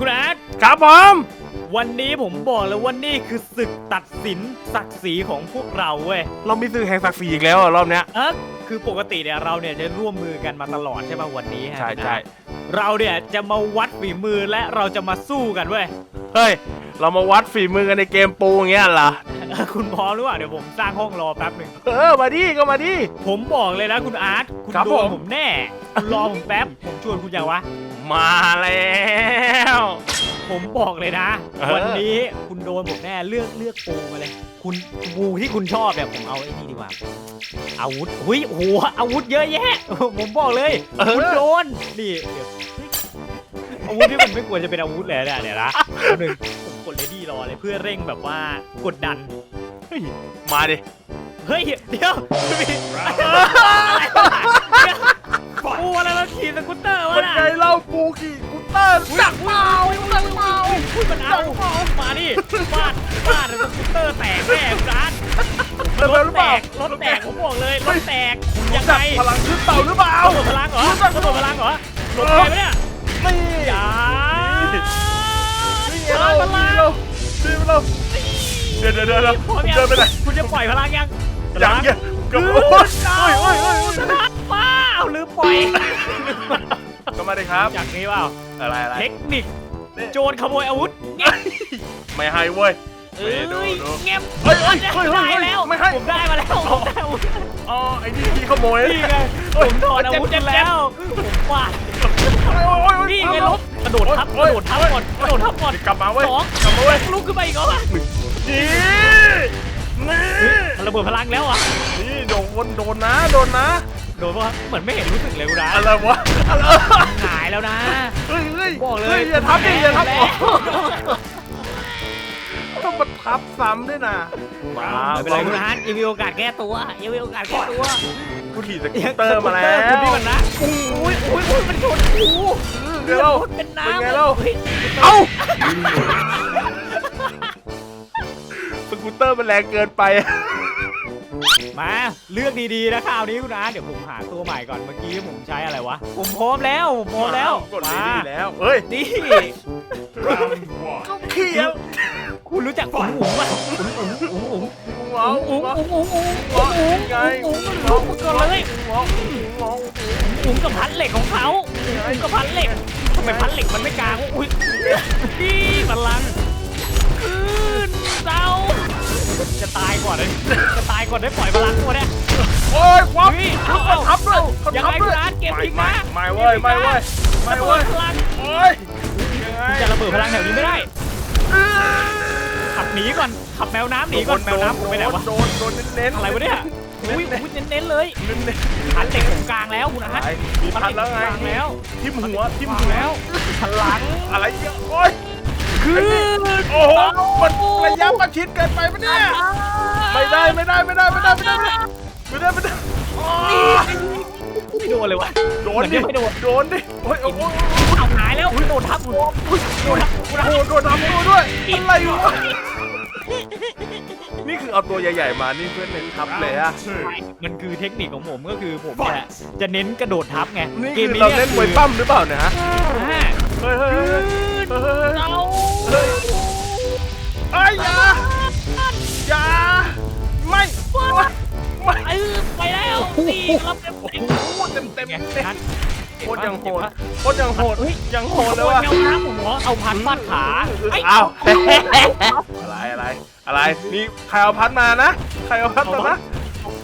คุณอาร์ตครับผม วันนี้ผมบอกเลยว่านี่คือศึกตัดสินศักดิ์ศรีของพวกเราเว้ยเรามีสื่อแห่งศักดิ์ศรีอีกแล้วอะรอบเนี้ยเออคือปกติเนี่ยเราเนี่ยจะร่วมมือกันมาตลอดใช่ป่ะวันนี้ฮะใช่คุณใช่อาร์ตเราเนี่ยจะมาวัดฝีมือและเราจะมาสู้กันเว้ยเฮ้ย เรามาวัดฝีมือกันในเกมปูอย่างเงี้ยเหรอ เออคุณพร้อมหรือเปล่าเดี๋ยวผมสร้างห้องรอแป๊บหนึ่ง เออ มาดิก็มาดิ ผมบอกเลยนะคุณอาร์ตคุณครับโดนผม ผมแน่คุณรอผมแป๊บผมชวนคุณยังวะ มาแล้ว ผมบอกเลยนะ เออ วันนี้คุณโดนผมแน่เลือกเลือกปูมาเลย คุณปูที่คุณชอบเนี่ยผมเอาไอ้นี่ดีกว่า อาวุธหุยโอ้โหอาวุธเยอะแยะ ผมบอกเลย เออ คุณโดนนี่เดี๋ยวเฮ้ยอาวุธที่มันไม่ควรจะเป็นอาวุธเลยเนี่ยเดี๋ยวนะเอาหนึ่งผมกดเลดี้รอเลยเพื่อเร่งแบบว่ากดดันเฮ้ยมาดิ เฮ้ย เดี๋ยวมีอะไรวะเดี๋ยว ปูอะไรมาขี่สกูตเตอร์วะมันน่ะไงเล่าปูขี่กุตเตอร์จักเมาจักเมาอุ้ยมันเอามาดิฟาดฟาดสกูตเตอร์แตกแน่ร้านเร็วรๆถหรือแตเปล่ากรถแตกผมบอกเลยรถแตกยังไงจักพลังขึ้นเต่าหรือเปล่าระเบิดพลังเหรอระเบิดพลังเหรอรถแตกไหมเนี่ยนี่อย่านี่ชาเราร์จพลังเราดีเราเดี๋ยวเดี๋ยวเดี๋ยวเดี๋ยวพร้อมผมยังเดินไปไหนคุณจะปล่อยพลังยังยังยังกับโอ้ยโอ้ยโอ้ยโอ้ยชนะว้า วลืมปล่อย ก็มาดิครับ อย่างนี้เปล่าอะไรอะไรเทคนิคนี่โจรขโมยอาวุธเงี้ยไม่ให้เว้ย เอ้ยดูดู เงี้ยเฮ้ยเฮ้ยเฮ้ยเฮ้ได้ยแล้วไม่ให้ ผมได้มาแล้วผมได้อาวุธอ๋อไอ้นี่ที่ขโมยนี่ไงผมถอดอาวุธกันแล้วผมฟาดโอ้ยโอ้ยโอ้ยนี่ไงลบกระโดดทับกโอ้ระยโดดทับก่อนกระโดดทับก่อนกลับมาเว้ยสองกลับมาเว้ยลุกขึ้นไปอีกเหรอวะนี่นี่เฮ้ยมันระเบิดพลังแล้วอะนี่โดนโดนนะโดนนะ โดนปะเหมือนไม่เห็นรู้สึกเลยกูนะอะไรวะอะไรหายแล้วนะ เฮ้ยเฮ้ยบอกเลย ฮ้อย่าทับดิอย่าทับแล้อ๋วอต้องมาทับซ้ำด้วยนะมาไม่เป็นไรคุณฮันยังมีโอกาสแก้ตัวยังมีโอกาสแก้ตัวกูขี่สกูตเตอร์มาแล้วคุณนี่มันนะอุ้ยอุ้ยอุ้ยมันชนกูเดี๋ยวเราเป็นน้ำเป็นไงเล่าฮ้ยเอ้าสกูตเตอร์มันแรงเกินไป มาเลือกดีๆนะคราวนี้คุณอาร์ตเดี๋ยวผมหาตัวใหม่ก่อนเมื่อกี้ผมใช้อะไรวะผมพร้อมแล้วผมพร้อมแล้วกดเลยมาดีแล้วเฮ้ยนี่ก็เขียวคุณรู้จักอุ๋งอุ๋งป่ะอุ๋งอุ๋งอุ๋งว้าอุ๋วงอุ๋งอุ๋งอุ๋งอุ๋งอุ๋งอุ๋งไงอุ๋งมันลุกมาก่อนเลยว้าวว้าวอุ๋งกับพันเหล็กของเขาอุ๋งกับพันเหล็กทำไมพันเหล็กมันไม่กลางวะอุ้ยนี่พลังขึ้นเจ้า จะตายก่อนเลยจะตายก่อนได้ปล่อยพลังตัวเนี้ยโอ้ยว้าวเฮ้ยเขาเอาทับด้วยเอาเขายังทับไงด้วยคุณอาร์ตเก็บพลิกไม่นะไม่เว้ยไม่เว้ยไม่ระเว้เบิยดพลังโอ้ยยังไงจะระเบิดพลังแถวนี้ไม่ได้ ขับหนีก่อน ขับแมวน้ำหนีก่อน แมวน้ำผมไปไหนวะ โดนโดนเน้นๆอะไรวะเนี่ยอุ้ยอุ้ยเน้นๆเลยเน้นพันเหล็กตรงกลางแล้วคุณอาร์ตๆมีพันแล้วไงพันเหล็กตรงกลางแล้วทิ่มหัวทิ่มวางหัวแล้วพลังอะไรเนี่ยโอ้ยคือ โอ้โหมันระยะประชิดเกินไปปะเนี่ยไม่ได้ไม่ได้ไม่ได้ไม่ได้ไม่ได้ไม่ได้ไม่ได้อ๋อไม่โดนเลยวะโดนดิไม่โดนโดนดิโอ้ยโอ้ยเอาหายแล้วโดนทับคุณโดนทับโอ้โดนทำตัวด้วยอะไรวะนี่คือเอาตัวใหญ่ๆมานี่เพื่อนเน้นทับเลยอะมันคือเทคนิคของผมก็คือผมเนี่ยจะเน้นกระโดดทับไงนี่เกคือเราเล่นมวยปั้มหรือเปล่าเนี่ยฮะเฮ้ย เฮ้ยเฮ้ยเฮ้ยเราเฮ้ยอย่าอย่าไม่ไม่เออไปแล้วนี่ครับเต็มโอ้เต็มโหเต็มเต็มไงเต็มนั่นโคตรยังโหดโคตรยังโหดยังโหดเลยโดนว่ะแมวน้ำผมเหรอเอาพันฟาดขาไอ้อ้าวอะไรอะไรอะไรนี่ใครเอาพัดมานะใครเอาพัดมานะ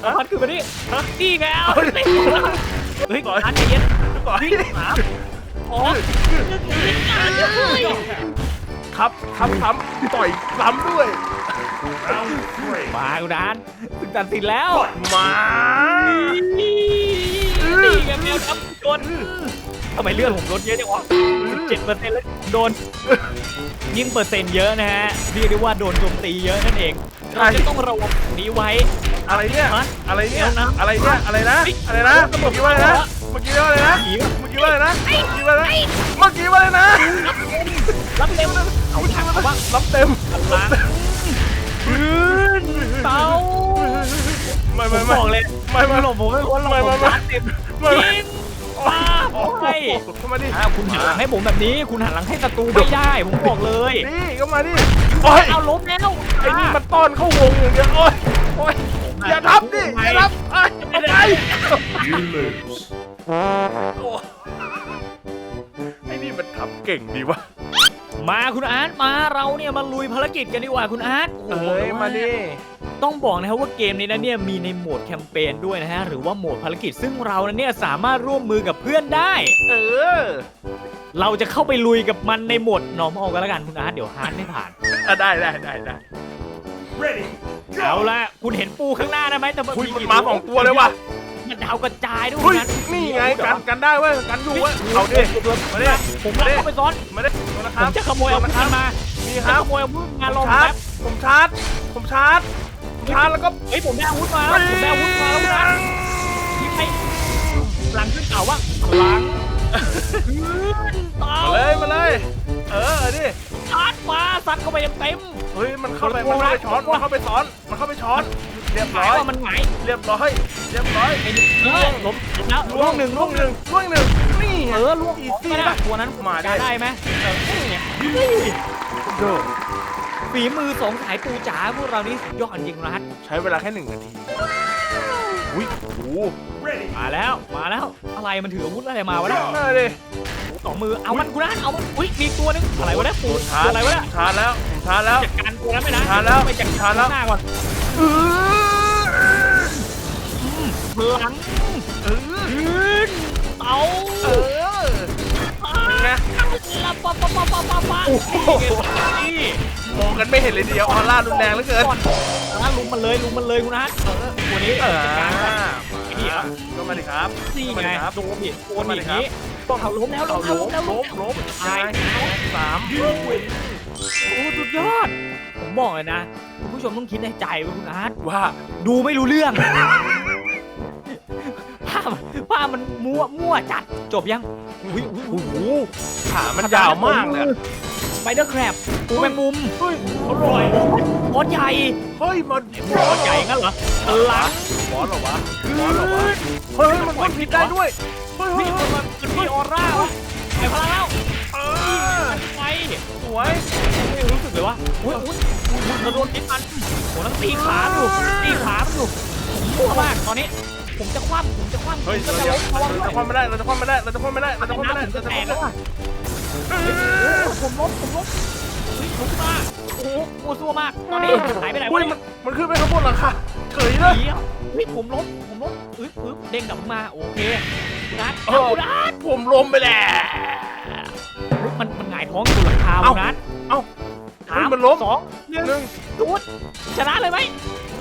เอาพันคือมาดินี่ไงเอาเฮ้ยเฮ้ยพันใจเย็นต่อยหมาอ๋อครับครับซ้ำต่อยซ้ำด้วยมาอุดานถึงตัดสินแล้วมานี่ไงแมวน้ำโดนทำไมเลือดผมลดเยอะจังวะเจ็ดเปอร์เซ็นต์แล้วโดนยิ่งเปอร์เซ็นต์เยอะนะฮะเรียกได้ว่าโดนโจมตีเยอะนั่นเอง เราจะต้องระวังนี้ไว้ อะไรเนี่ยฮะอะไรเนี่ยเดี๋ยวนะอะไรเนี่ยอะไรนะอะไรนะเมื่อกี้ว่าอะไรนะเมื่อกี้ว่าอะไรนะหนีเมื่อกี้ว่าอะไรนะเมื่อกี้ว่าอะไรนะเมื่อกี้ว่าอะไรนะรับเต็มเอาถังว่ารับเต็มล้างพื้นเตาไม่ผไม่มไม่บอกเลยไม่ไม่หลบผมไม่พ้นหรอกไม่ผไม่มไม่ล้างเต็มไม่จไม่ริงโอ้ป้าบโอ้อ กโหให้เข้ามาดิอ่าคุณหันหลังให้ผมแบบนี้ คุณหันหลังให้ศัตรูไม่ได้ ผมบอกเลยนี่เข้ามาดิโอ้ยเอาล้มแล้วไอ้นี่มันต้อนเข้าวงอย่างเดียวโอ้ยโอ้ยอย่าทับดิอย่าทับไอ้ยเอาไป You lose. โอ้ไอ้นี่มันทำเก่งดีวะมาคุณอาร์ตมาเราเนี่ยมาลุยภารกิจกันดีกว่าคุณอาร์ตเอ้ยมาดิ ต้องบอกนะครับว่าเกมนี้นะเนี่ยมีในโหมดแคมเปญด้วยนะฮะหรือว่าโหมดภารกิจซึ่งเรานั้นเนี่ยสามารถร่วมมือกับเพื่อนได้ เออ เราจะเข้าไปลุยกับมันในโหมด normal กันแล้วกันคุณอาร์ตเดี๋ยวฮาร์ดไม่ผ่าน อะได้ได้ได้ได้ Ready. เอาละคุณเห็นปูข้างหน้าได้ไหมแต่คุยมันมาสองตัวเลยว่ะมันดาวกระจายด้วยเฮ้ยนะนี่ไงกันกันได้เว้ยกันอยู่เว้ยเอาดิมาดิผมรับเข้าไปซ้อนมาดิมานะคผรับมจะขโมยอาวุธมันมานี่จะครับขโมยอาวุธงานลผองมชาร์แป๊จบผมชาร์จผมชาร์จผม ชาร์จแล้วก็เฮ้ยผมได้อาวุธมาแล้วผมได้อาวุธมาแล้วนะยิงไปหลังขึ้นเก่าว่าหลังขึ้นเต่ามาเลยมาเลย เออดิชาร์จมาซัดเข้าไปเต็มเฮ้ยมันเข้าไปมันเข้าไปช้อนมันเข้าไปซ้อนมันเข้าไปช้อน เรียบหร้มาอยยว่ามันหงายเรียบร้อยเรียบร้อยไอ้นี่เออล้มแล้วล่วงหนึ่งล่วงหนึ่งล่วงหนึ่งนี่ไงเออล่วงอีอีกซี่นะป่ะตัวนั้นมาได้ได้ไหมเออเนี่ยเด้อ ฝีมือสองสายปูจ๋าพวกเรานี่สุดยอดจริงนะฮะใช้เวลาแค่หนึ่งนาทีอุ้ยโอ้โห Ready. มาแล้วมาแล้วอะไรมันถืออาวุธอะไรมาวะเนี่ยน่าดิสองมือเอามันกูนะเอามันอุ้ยมีตัวนึงอะไรวะเนี่ยปูชาตัวร์จอะไรวะเนี่ยชาร์จแล้วผมชาร์จแล้วจัดการตัวนั้นไปนะชาร์จแล้วไปจัดชาร์จแล้วหน้าก่อนเออพลังเออยืนเตาเออเป็ นไงละปะปะปะปะปะปะโอ้โหนี่มองกันไม่เห็นเลยทีเดียวออร่ารุนแรงเหลือเกินอะลุมมันเลยลุมมันเลยคุณนะเออตัวนี้เออจัดการก่อนไอ้เหี้ยก็มาดิครับนี่ก็มาไงดิครับโดนดิโดนมาดิดิครับนี้ต้องเขาล้มแล้วล้เอามแล้วล้ล้มมแล้วล้มล้มใช่สาม You win. โอ้สุดยอด ผมบอกเลยนะ คุณผู้ชมต้องคิดในใจไว้คุณอาร์ตว่าดูไม่รู้เรื่องภาพภาพ มันมั่วมั่วจัดจบยังอุ้ยอุ้ยโอ้โหขามันยาวมากเลยอะสไปเดอร์แครบปูแมงมุมเฮ้ยอร่อย บอสใหญ่เฮ้ยมันบอสใหญ่งั้นเหรอพลังบอสเหรอวะบอสเหรอวะเฮ้ยมันพ่นพิษได้ด้วยเฮ้ยเฮ้นี่ยมันมันมันมีออร่าวะไอ้พลังแล้วเออไปสวยไม่รู้สึกเลยว่าอุ้ยอุ้ยอุ้ยเราโดนพิษมันโหนั่งตีขาอยู่ตีขามันอยู่ผมมั่วมากตอนนี้ ผมจะคว่ำผมจะคว่ำผเฮ้ยมจะเดี๋ยวล้มระวังเราด้วจะยคว้าไม่ได้เราจะคว้าไม่ได้เราจะคว้าไม่ได้เราจะคว้าไม่ได้น้ำผมเราจะจะแตคว้ากไม่แล้วได้อะผมล้มผมล้มเฮ้ยลุกขึ้นมาโอ้โหมัวซัวมากตอนนี้หายไปไหนอุ้วะยมันมันขึ้นไปข้างบนหลังคาเฉยเลย เดี๋ยวเฮ้ยผมล้มผมล้มอึ๊บอึ๊บเด้งกลับมาโอเคนัดเอเอาอนัดผมล้มไปแล้ว มันมันหงายท้องอยู่หลังคาเอ้านัดเอ้าสามมันล้ม สองหนึ่งหนึ่งตูดชนะเลยไหม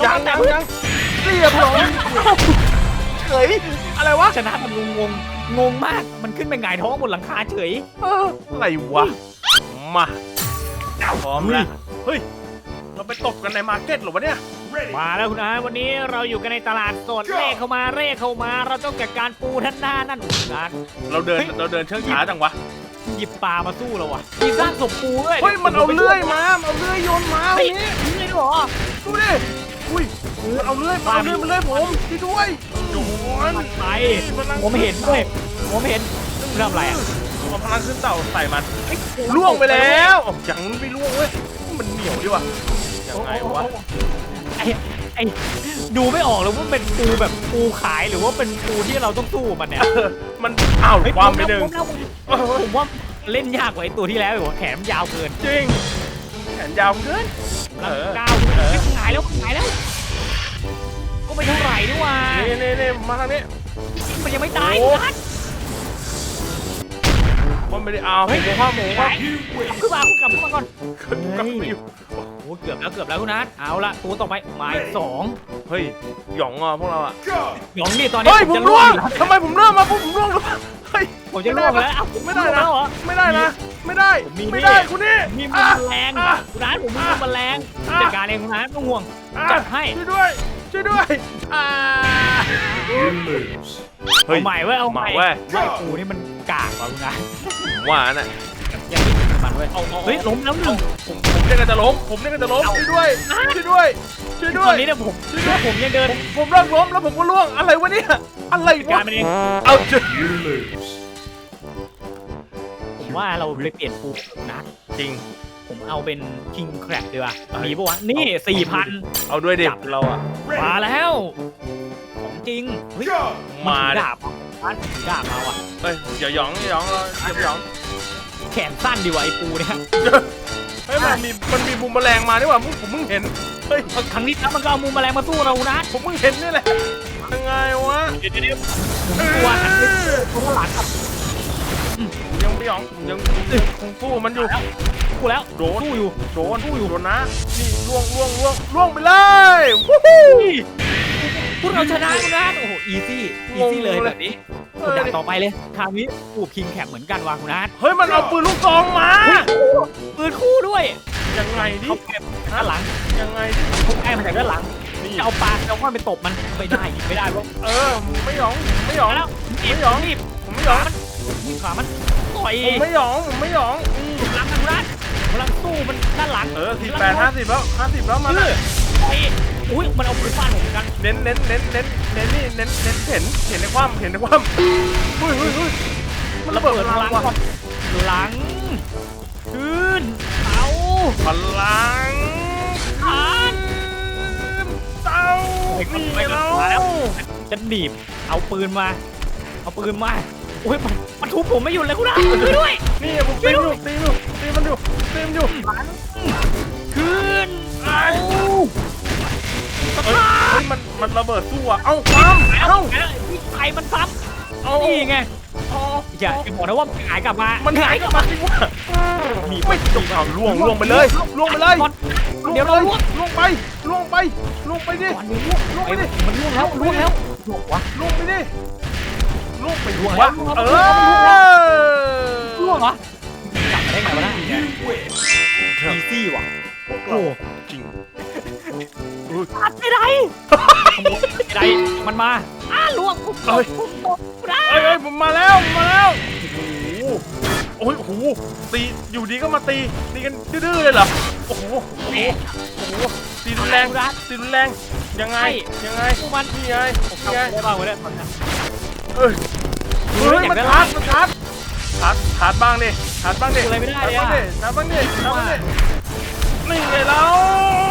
ยังแต่ยังยังเรียบร้อย เฉย อะไรวะ ชนะมันงงงงงมาก มันขึ้นไปหงายท้องบนหลังคาเฉย เอออะไรวะ มาพร้อมแล้วเฮ้ย เราไปตบกันในมาร์เก็ตเหรอวะเนี่ย Ready. มาแล้วคุณอาวันนี้เราอยู่กันในตลาดสดเร่เข้ามาเร่เข้ามา เราต้องจัดการปูท่านหน้านั่นคุณอาเราเดินเฮ้ยเราเดินเชิงช้าจังวะ หยิบปลามาสู้เราวะมีสร้างศพปูด้วยเฮ้ยมันเอาเลื่อยมา มันเอาเลื่อยโยนมาเฮ้ยวันนี้เลื่อยด้วยเหรอดูดิ อุ้ยมันเอาเลื่อยมันเอาเลื่อยมันเลื่อยผมช่วยด้วยโดนมันไปพลังผมเห็นด้วยผมเห็นเริ่มอะไรอะเอาพลังขึ้นเต่าใส่มันล่วงไปแล้วยังไม่ล่วงเว้ยมันเหนียวดีว่ะยังไงวะไอ้ไอ้ดูไม่ออกเลยว่าเป็นปูแบบปูขายหรือว่าเป็นปูที่เราต้องสู้มันเนี่ยเออมันอ้าวเฮ้ยความไปหนึ่งผมแล้วผมแล้วผมผมว่าเล่นยากกว่าไอ้ตัวที่แล้วอีกว่าแขนมันยาวเกินจริง แขนยาวเกินแล้เออก้าวเฮ้ยหงายแล้วหงายแล้ว ก็ไม่เท่าไหร่นี่หว่านี่นี่นี่มาทางนี้มันยังไม่ตายโอ้นัดมันไม่ได้เอาหมูข้าวหมูหข้าวงายขึ้นมาคุณกลับขึ้นมาก่อนกลับไปอยู่โอ้เกือบแล้วเกือบแล้วคุณนัทเอาละตัวต่อไปหมายสองเฮ้ยหยองอะพวกเราอะ Go. หยองนี่ตอนนี้เฮ้ยผมจะร่วงอยู่แล้วทำไมผมเริ่มมาปุ๊บผมร่วงหรือเปล่าเฮ้ย ผมจะล่วงแล้วเอ้าไม่ได้นะแล้วเหรอ ไม่ได้นะไม่ได้ผมมีไม่ได้คุณนี่มีมือะอแรงอะคุณนัทผมมีมือแรงอะ จัดการเองคุณนัทไม่ต้องห่วงอะจัดให้ช่วยด้วยช่วยด้วยอ่า You lose. เอาใหม่เว้ยเอาใหม่เว้ยไอ้ปูนี่มันกากว่ะคุณนัทผมว่าน่ะยังไม่ถึงมันเว้ยเฮ้ยล้มแล้วหนึ่งผมผมเนี่ยก็จะล้มผมเนี่ยก็จะล้มช่วยด้วยช่วยด้วยช่วยตด้วอยนนี้เนี่ยผมผมยังเดินผมผมร่างล้มแล้วผมก็ล่วงอะไรวะเนี่ยอะไรกาวะรมันเองเอาเจอ You lose. ผมว่าเราไปเปลี่ยนปูนะ จริง ผมเอาเป็นคิงแครบดีกว่าเอ้ยมีปะวะ นี่สี่พันเอาด้วยดิจับเราอะมา Ready. แล้ว ของจริงเฮ้ย Go. มันมาถือดิดาบมันถือดาบมาว่ะเอ้ยอย่าหยองอย่าหยองเราอย่าหยอง แขนสั้นดีว่ะไอ้ปูเนี่ยเฮ้ยมันมีมันมีบูมแมลงมานี่หว่าผมผมเพิ่งเห็นเฮ้ยเออครั้งนี้แล้วมันก็เอามูมแมลงมาสู้เรานะ ผมเพิ่งเห็นนี่แหละยังไงวะเดี๋ยวเดี๋ยวเดี๋ยวผมกลัวหันไปตรงหลังครับผม ยังไม่หยองผมยังคงสู้มันอยู่ กูแล้วโดน สู้อยู่โดนสู้อยู่โดนนะ นี่ล่วงล่วงล่วงล่วงไปเลยวู้ฮู้ พวกเราชนะกูนะโอ้โหอีซี่อีซี่เลยแบบนี้เออด่านต่อไปเลยคราวนี้ปูคิงแคปเหมือนกันว่ะคุณนัทเฮ้ยมันเอาปืนลูกซองมา ปืนคู่ด้วยยังไงดิเขาแอบด้านหลังยังไงดิเขาแอบมาจากด้านหลังนี่จะเอาปลาจะเอาว่าไปตบมันไม่ได้อีกไม่ได้เพราะเออไม่หยองไม่หยองมาแล้วไม่หยองรีบผมไม่หยอง รีบขามันต่อยผมไม่หยองผมไม่หยองอืมหลังคุณนัทกำลังสู้มันด้านหลังเออสี่แปดห้าสิบแล้วห้าสิบแล้วมันเออะอไอ้อุ้ยมันเอาปืนฟาดผมเหมือนกันเน้นเน้นเน้นเน้นเน้นนี่เน้นเน้นเห็นเห็นในความเห็นในความเฮ้ยเฮ้ยเฮ้ยมันระเบิดพลังหลังว่ะก่อนหลังขึ้นเอาพลังขานเต้าไปก่อนนี่ไปก่อนเรามาแล้วจะหนีบเอาปืนมา เอาปืนมาโอ้ยมันมันทุบผมไม่หยุดเลยคุณอาช่วยด้วย นี่ผมตีอยู่ตีอยู่ตีมันอยู่ตีมันอยู่ขึ้นเอาเฮ้ยเฮ้ยมันมันระเบิดสู้อะเอ้าความเอาเอ้าพี่ไข่มันซ้เอาำนี่ไงเอาอย่าอย่าบอกนะว่าหายกลับมามันหาหายยกกลัลับบมามาจริงวะมีไม่จบเอาล่วงล่วงไปเลยล่วงไปเลยก่อนเดี๋ยวเราล่วงล่วงไปล่วงไปล่วงไปดิก่อนเดี๋ยวล่วงล่วงไปดิมันล่วงแล้วล่วงแล้วล่วงวะล่วงไปดิ ล่วงไปล่วงวะแล้วเอล่วงแล้วอล่วงเหรอจับมาได้ไงวะนะ You win. อีซี่ว่ะพวกโอ้เราจริงอุ๊ยตัดไม่ได้ขโมยไม่ได้มันมาอ้าล่วงผมตเอ้กยผมตกได้เอ้ยเอ้ยผมมาแล้วผมมาแล้วโอ้โหโอ้ยโอ้โหตีอยู่ดีก็มาตีตีกันดื้อๆเลยเหรอโอ้โหโอ้โหโอ้โหตีรุนแรงตีรุนแรงยังไงยังไงพวกมันนี่ไงเข้านี่ไงได้บ้างวะเนี่ย เอ้ยดูเฮ้ยอยากมันได้ชาล่าร์จมันชาร์จชาร์จชาร์จบ้างดิชาร์จบ้างดิดูอะไรไม่ได้เลยอะชาร์จบ้างดิชาร์จบ้างดินี่ไงเรา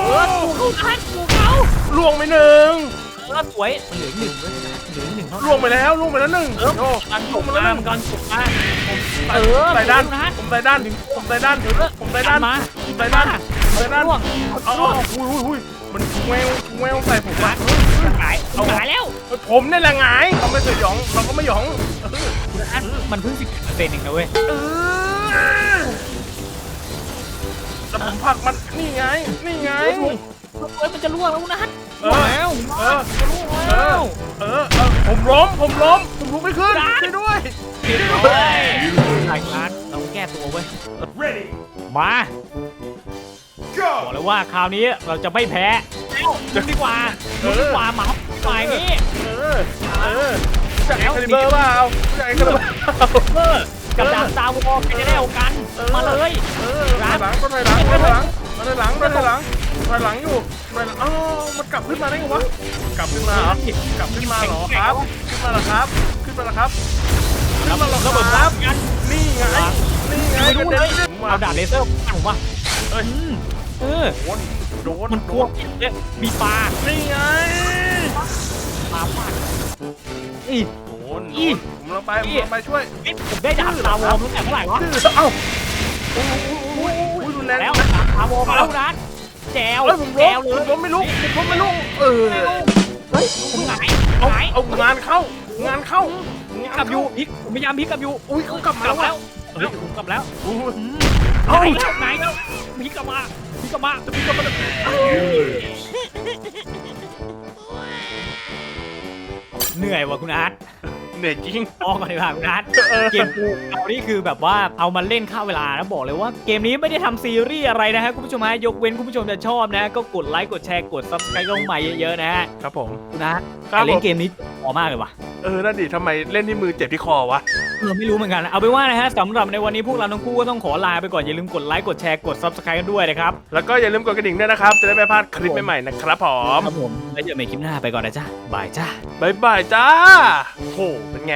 เออถูกเขาทันถูกเขาล่วงไปหนึ่งเออสวยเหลือหนึ่งด้วยนะเหลือหนึ่งเท่านั้นล่วงไปแล้วล่วงไปแล้วหนึ่งเออโอ้กันล่ถูวงกไปแล้วหมานึ่งกันถูกมาใส่เออใส่ด้านนะผมใส่ด้านผมใส่ด้านผมใส่ด้านมาผมใส่ด้านผมใส่ด้านล่วงเอาเอาเอาอุ้ยอุ้ยอุ้ยมันแววแววใส่ผมมาอะ หายเอาหายแล้วผมเนี่ยแหละหงายเราไม่เคยหยองเราก็ไม่หยองเออคุณอันมันเพิ่งสิบเปอร์เซ็นต์เองนะเว้ยเออแต่ผมผลักมันนี่ไงนี่ไงเฮ้ยมันจะล่วงแล้วนะเอล่วงอแล้วเออจะล่วงเอแล้อวเออเออผมล้มผมล้มผมลุกไม่ขึ้นช่วยด้วยผิดเลยรายการเราแก้ตัวเว้ย Ready. มาบอก Go. เลยว่าคราวนี้เราจะไม่แพ้ จะดีกว่าจะดีกว่าหมาฝ่ายนี้เออ เออจากเอ็กคาลิเบอร์เปล่าจากเอ็กคาลิเบอร์เออกับดาบซาวอใครจะได้เอากัน มาเลย เออถอยหลังก็ถอยหลังถอยหลังถอยหลังถอยหลังถอยหลังอยู่ถอยหลังอ๋อมันกลับขึ้นมาได้ไงวะ กลับขึ้นมาเหรอกลับขึ้นมาเหรอครับ ขึ้นมาเหรอครับ ขึ้นมาเหรอครับขึ้นมาเหรอระเบิดคครัรับบนี่ไง นี่ไงไม่กรู้ระเลเด็ยนเอาดาบเลเซอร์ผมว่า เอ้ยเออโดนโดนมันโดกลัวนเนี่ยมีปลานี่ไงปลาฟาดอี โดนอีผมลงไปผมลงไปช่วยนี่ผมได้ดาบซาวอมตั้งแต่เมื่อไหร่วะดื้อเอ้าโอ้โหโอ้โหโอ้โหรุนแรงแล้วดาบซาวอมาแล้วนะแจวเอ้ยผมแจล้วเลผมยล้มไม่ลุกผมล้มไม่ลุกเออเฮ้ยผมหงายเอาหายเอางานเข้างานเข้าพลิงากลับอยู่พลิกผมพยายามพลิกกลับอยู่อุ้ยเขากลับมาแล้ว เฮ้ยผมกลับแล้วอุ้ยอืมเอ้าไหนแล้วไหนแล้วพลิกกลับมาพลิกกลับมาพลิกกลับมา You lose. เหนื่อยว่ะคุณอาร์ตเหนื่อยจริงออกก่อนดีกว่าคุณอาร์ตเออเกมปูเรานี่คือแบบว่าเอามาเล่นค่าเวลาแล้วบอกเลยว่าเกมนี้ไม่ได้ทำซีรีส์อะไรนะฮะคุณผู้ชมฮะยกเว้นคุณผู้ชมจะชอบนะ ก็กดไลค์กดแชร์กด subscribe ลงมาเยอะๆนะฮะครับผมคุณอาร์ตครับแต่เล่ผนมเกมนี้พอมากเลยว่ะเออนั่นดิทำไมเล่นที่มือเจ็บที่คอวะ เออไม่รู้เหมือนกันเอาไปนว่านะฮะสำหรับในวันนี้พวกเราทั้งคู่ก็ต้องขอลาไปก่อนอย่าลืมกดไลค์กดแชร์กด subscribe กันด้วยนะครับแล้วก็อย่าลืมกดกระดิ่งด้วยนะครับ จะได้ไม่พลาดคลิปใหม่ๆนะครับผมครับผมแล้วเจอกันใหม่คลิปหน้าไปก่อนนะจ๊ะบายจ้าบายบายจ้าโหเป็นไง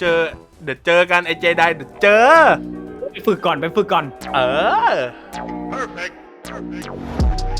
เจอเดี๋ยวเจอกันไอเจไดเดี๋ยวเจอไปฝึกก่อนไปฝึกก่อน เออ Perfect. Perfect.